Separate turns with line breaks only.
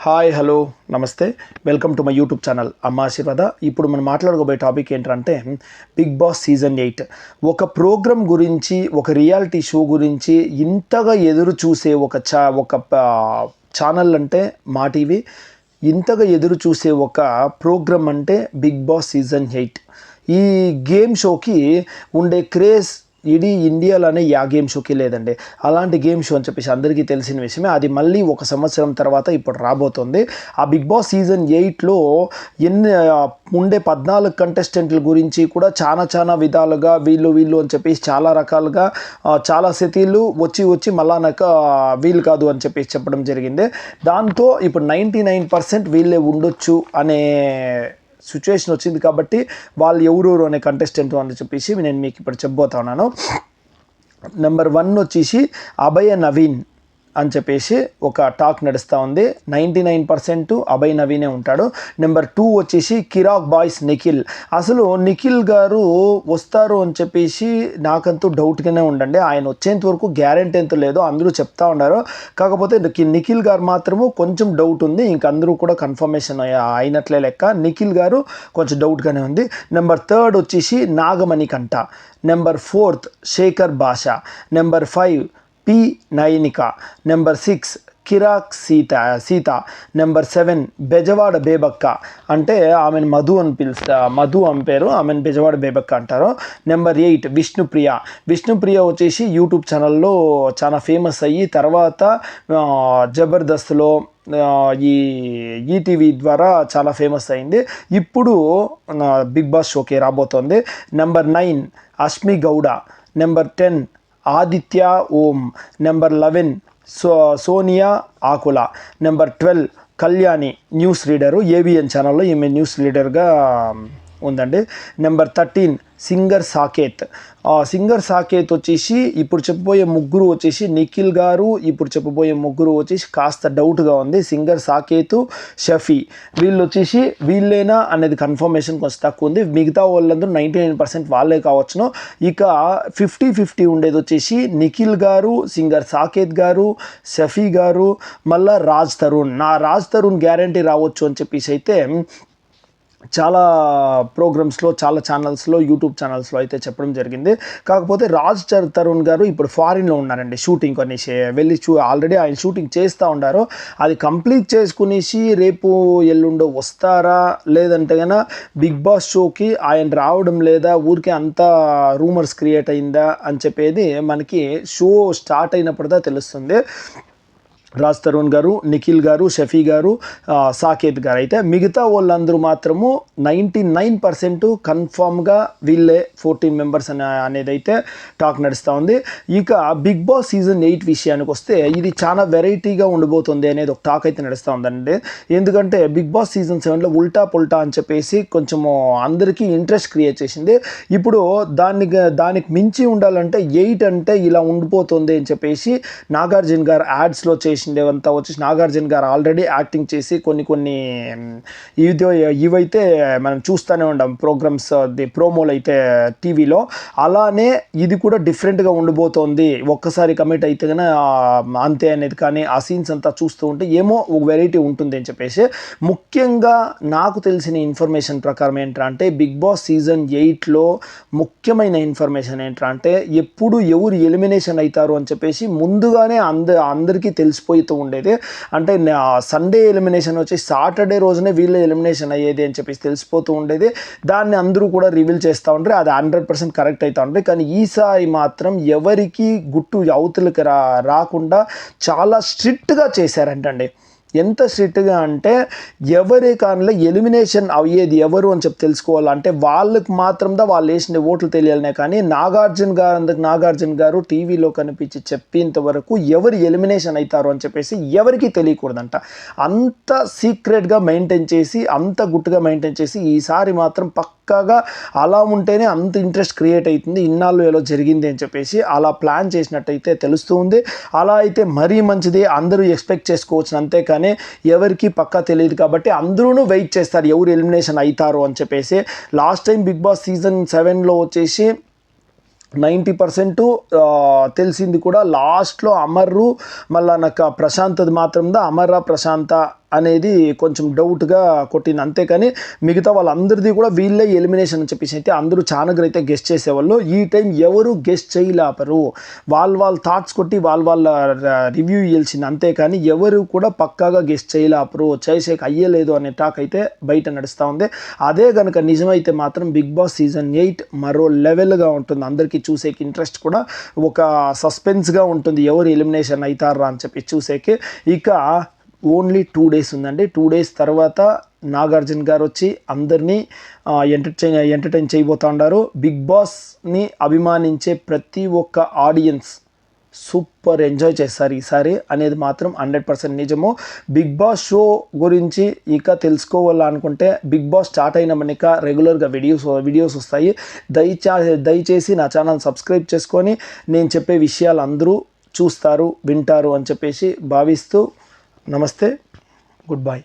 Hi hello నమస్తే. Welcome to my YouTube channel అమ్మ ఆశీర్వాద. ఇప్పుడు మనం మాట్లాడుకోబోయే టాపిక్ ఏంటంటే బిగ్ బాస్ సీజన్ ఎయిట్. ఒక ప్రోగ్రామ్ గురించి ఒక రియాలిటీ షో గురించి ఇంతగా ఎదురు చూసే ఒక చా ఒక ఛానల్ అంటే మా టీవీ. ఇంతగా ఎదురు చూసే ఒక ప్రోగ్రామ్ అంటే బిగ్ బాస్ సీజన్ ఎయిట్. ఈ గేమ్ షోకి ఉండే క్రేజ్ ఇది ఇండియాలోనే యా గేమ్ షోకి లేదండి. అలాంటి గేమ్ షో అని చెప్పేసి అందరికీ తెలిసిన విషయమే. అది మళ్ళీ ఒక సంవత్సరం తర్వాత ఇప్పుడు రాబోతుంది. ఆ బిగ్ బాస్ సీజన్ ఎయిట్లో ఎన్ని ఉండే పద్నాలుగు కంటెస్టెంట్ల గురించి కూడా చాలా చాలా విధాలుగా వీళ్ళు వీళ్ళు అని చెప్పేసి చాలా రకాలుగా చాలా సిటీలు వచ్చి వచ్చి మళ్ళా నాకు వీలు కాదు అని చెప్పేసి చెప్పడం జరిగింది. దాంతో ఇప్పుడు నైంటీ నైన్ పర్సెంట్ వీళ్ళే ఉండొచ్చు అనే సిచ్యువేషన్ వచ్చింది కాబట్టి వాళ్ళు ఎవరెవరు అనే కంటెస్టెంట్ అని చెప్పేసి నేను మీకు ఇప్పుడు చెప్పబోతా ఉన్నాను. నెంబర్ వన్ వచ్చేసి అభయ నవీన్. అని చెప్పేసి ఒక టాక్ నడుస్తూ ఉంది. నైంటీ నైన్ పర్సెంట్ అభయ్ నవీనే ఉంటాడు. నెంబర్ టూ వచ్చేసి కిరాక్ బాయ్స్ నిఖిల్. అసలు నిఖిల్ గారు వస్తారు అని చెప్పేసి నాకంతూ డౌట్గానే ఉండండి. ఆయన వచ్చేంత వరకు గ్యారెంటీ ఎంత లేదో. అందరూ చెప్తా ఉన్నారు. కాకపోతే నిఖిల్ గారు మాత్రము కొంచెం డౌట్ ఉంది. ఇంక అందరూ కూడా కన్ఫర్మేషన్ అయినట్లే లెక్క. నిఖిల్ గారు కొంచెం డౌట్గానే ఉంది. నెంబర్ థర్డ్ వచ్చేసి నాగమణి కంట number fourth Shekhar Basha number five P Nayanika number six Kirrak Seetha Seetha. Number seven Bezawada Bebakka. అంటే ఆమెను మధు అని పిలుస్తా మధు అని పేరు ఆమెను బెజవాడ బేబక్క అంటారు. Number eight Vishnupriya. విష్ణుప్రియ వచ్చేసి యూట్యూబ్ ఛానల్లో చాలా ఫేమస్ అయ్యి తర్వాత జబర్దస్త్లో ఈ ఈటీవీ ద్వారా చాలా ఫేమస్ అయింది. ఇప్పుడు బిగ్ బాస్ షోకి రాబోతోంది. Number nine Ashmi Gowda. Number ten Aditya Om. Number eleven so Sonia Akula. Number twelve Kalyani news reader ABN ఛానల్లో ఈమె న్యూస్ రీడర్గా ఉందండి. Number thirteen singer Saketh singer Saketh వచ్చేసి ఇప్పుడు చెప్పబోయే ముగ్గురు వచ్చేసి నిఖిల్ గారు ఇప్పుడు చెప్పబోయే ముగ్గురు వచ్చేసి కాస్త డౌట్గా ఉంది. సింగర్ సాకేత్ షఫీ వీళ్ళు వచ్చేసి వీళ్ళేనా అనేది కన్ఫర్మేషన్ కొంచెం తక్కువ ఉంది. మిగతా వాళ్ళందరూ నైంటీ నైన్ పర్సెంట్ వాళ్ళే కావచ్చును. ఇక ఫిఫ్టీ ఫిఫ్టీ ఉండేది వచ్చేసి నిఖిల్ గారు సింగర్ సాకేత్ గారు షఫీ గారు మళ్ళా రాజ్ తరుణ్. నా రాజ్ తరుణ్ గ్యారంటీ రావచ్చు అని చెప్పేసి అయితే చాలా ప్రోగ్రామ్స్లో చాలా ఛానల్స్లో యూట్యూబ్ ఛానల్స్లో అయితే చెప్పడం జరిగింది. కాకపోతే రాజ్ చర్ తరుణ్ గారు ఇప్పుడు ఫారిన్లో ఉన్నారండి. షూటింగ్ కొనేసి వెళ్ళి చూ ఆల్రెడీ ఆయన షూటింగ్ చేస్తూ ఉన్నారు అది కంప్లీట్ చేసుకునేసి రేపు ఎల్లుండో వస్తారా? లేదంటే కన్నా బిగ్ బాస్ షోకి ఆయన రావడం లేదా? ఊరికే అంతా రూమర్స్ క్రియేట్ అయిందా? అని చెప్పేది మనకి షో స్టార్ట్ అయినప్పుడుదా తెలుస్తుంది. రాజ్ తరుణ్ గారు నిఖిల్ గారు షఫీ గారు సాకేత్ గారు. అయితే మిగతా వాళ్ళందరూ మాత్రము నైంటీ నైన్ పర్సెంట్ కన్ఫామ్గా వీళ్ళే ఫోర్టీన్ మెంబర్స్ అనే అనేది అయితే టాక్ నడుస్తూ ఉంది. ఇక బిగ్ బాస్ సీజన్ ఎయిట్ విషయానికి వస్తే ఇది చాలా వెరైటీగా ఉండబోతుంది అనేది ఒక టాక్ అయితే నడుస్తూ ఉందండి. ఎందుకంటే బిగ్ బాస్ సీజన్ సెవెన్లో ఉల్టా పుల్టా అని చెప్పేసి కొంచెము అందరికీ ఇంట్రెస్ట్ క్రియేట్ చేసింది. ఇప్పుడు దాన్ని దానికి మించి ఉండాలంటే ఎయిట్ అంటే ఇలా ఉండిపోతుంది అని చెప్పేసి నాగార్జున గారు యాడ్స్లో చేసి చేసిండేవంతా వచ్చేసి నాగార్జున గారు ఆల్రెడీ యాక్టింగ్ చేసి కొన్ని కొన్ని ఇదో ఇవైతే మనం చూస్తూనే ఉంటాం ప్రోగ్రామ్స్ ది ప్రోమోలు అయితే టీవీలో. అలానే ఇది కూడా డిఫరెంట్గా ఉండిపోతుంది ఒక్కసారి కమిట్ అయితే కానీ అంతే అనేది కానీ ఆ సీన్స్ అంతా చూస్తూ ఉంటే ఏమో ఒక వెరైటీ ఉంటుంది అని చెప్పేసి. ముఖ్యంగా నాకు తెలిసిన ఇన్ఫర్మేషన్ ప్రకారం ఏంటంటే బిగ్ బాస్ సీజన్ ఎయిట్లో ముఖ్యమైన ఇన్ఫర్మేషన్ ఏంటంటే ఎప్పుడు ఎవరు ఎలిమినేషన్ అవుతారు అని చెప్పేసి ముందుగానే అంద అందరికీ తెలిసిపోతూ ఉండేది. అంటే సండే ఎలిమినేషన్ వచ్చి సాటర్డే రోజునే వీళ్ళ ఎలిమినేషన్ అయ్యేది అని చెప్పేసి తెలిసిపోతూ ఉండేది. దాన్ని అందరూ కూడా రివీల్ చేస్తూ ఉంటారు అది హండ్రెడ్ పర్సెంట్ కరెక్ట్ అవుతూ ఉంటుంది కానీ ఈసారి మాత్రం ఎవరికి గుట్టు అవతలకి రా రాకుండా చాలా స్ట్రిక్ట్గా చేశారంటండి. ఎంత స్ట్రిక్ట్గా అంటే ఎవరి కారణంలో ఎలిమినేషన్ అయ్యేది ఎవరు అని చెప్పి తెలుసుకోవాలంటే వాళ్ళకి మాత్రందా వాళ్ళు వేసిన ఓట్లు తెలియాలనే కానీ నాగార్జున గారు అందుకు నాగార్జున గారు టీవీలో కనిపించి చెప్పేంత వరకు ఎవరు ఎలిమినేషన్ అవుతారు అని చెప్పేసి ఎవరికి తెలియకూడదంట. అంత సీక్రెట్గా మెయింటైన్ చేసి అంత గుట్టుగా మెయింటైన్ చేసి ఈసారి మాత్రం పక్క పక్కాగా అలా ఉంటేనే అంత ఇంట్రెస్ట్ క్రియేట్ అవుతుంది. ఇన్నాళ్ళు ఏదో జరిగింది అని చెప్పేసి అలా ప్లాన్ చేసినట్టయితే తెలుస్తుంది అలా అయితే మరీ మంచిది. అందరూ ఎక్స్పెక్ట్ చేసుకోవచ్చు అంతేకాని ఎవరికి పక్కా తెలియదు కాబట్టి అందరూ వెయిట్ చేస్తారు ఎవరు ఎలిమినేషన్ అవుతారు అని చెప్పేసి. Last time Bigg Boss season సెవెన్లో వచ్చేసి నైంటీ పర్సెంట్ తెలిసింది కూడా లాస్ట్లో అమర్రు మళ్ళీ నాకు ప్రశాంతది మాత్రం దా అమర్రా ప్రశాంత అనేది కొంచెం డౌట్గా కొట్టింది. అంతేకాని మిగతా వాళ్ళందరిది కూడా వీళ్ళే ఎలిమినేషన్ అని చెప్పేసి అయితే అందరూ చానగర్ అయితే గెస్ట్ చేసేవాళ్ళు. ఈ టైం ఎవరు గెస్ట్ చేయలేపరు. వాళ్ళ వాళ్ళ థాట్స్ కొట్టి వాళ్ళ వాళ్ళ రివ్యూ ఇవ్వాల్సింది అంతేకాని ఎవరు కూడా పక్కాగా గెస్ట్ చేయలేపరు. చేసేకి అయ్యలేదు అనే టాక్ అయితే బయట నడుస్తూ ఉంది. అదే కనుక నిజమైతే మాత్రం బిగ్ బాస్ సీజన్ ఎయిట్ మరో లెవెల్గా ఉంటుంది. అందరికీ చూసేకి ఇంట్రెస్ట్ కూడా ఒక సస్పెన్స్గా ఉంటుంది. ఎవరు ఎలిమినేషన్ అవుతారా అని చెప్పి చూసేకి. ఇక ఓన్లీ టూ డేస్ ఉందండి. టూ డేస్ తర్వాత నాగార్జున గారు వచ్చి అందరినీ ఎంటర్టైన్ ఎంటర్టైన్ చేయబోతా ఉన్నారు. బిగ్ బాస్ని అభిమానించే ప్రతి ఒక్క ఆడియన్స్ సూపర్ ఎంజాయ్ చేస్తారు ఈసారి అనేది మాత్రం హండ్రెడ్ పర్సెంట్ నిజము. బిగ్ బాస్ షో గురించి ఇక తెలుసుకోవాలనుకుంటే బిగ్ బాస్ స్టార్ట్ అయిన మనక రెగ్యులర్గా వీడియోస్ వీడియోస్ వస్తాయి. దయచా దయచేసి నా ఛానల్ సబ్స్క్రైబ్ చేసుకొని నేను చెప్పే విషయాలు అందరూ చూస్తారు వింటారు అని చెప్పేసి భావిస్తూ నమస్తే గుడ్ బై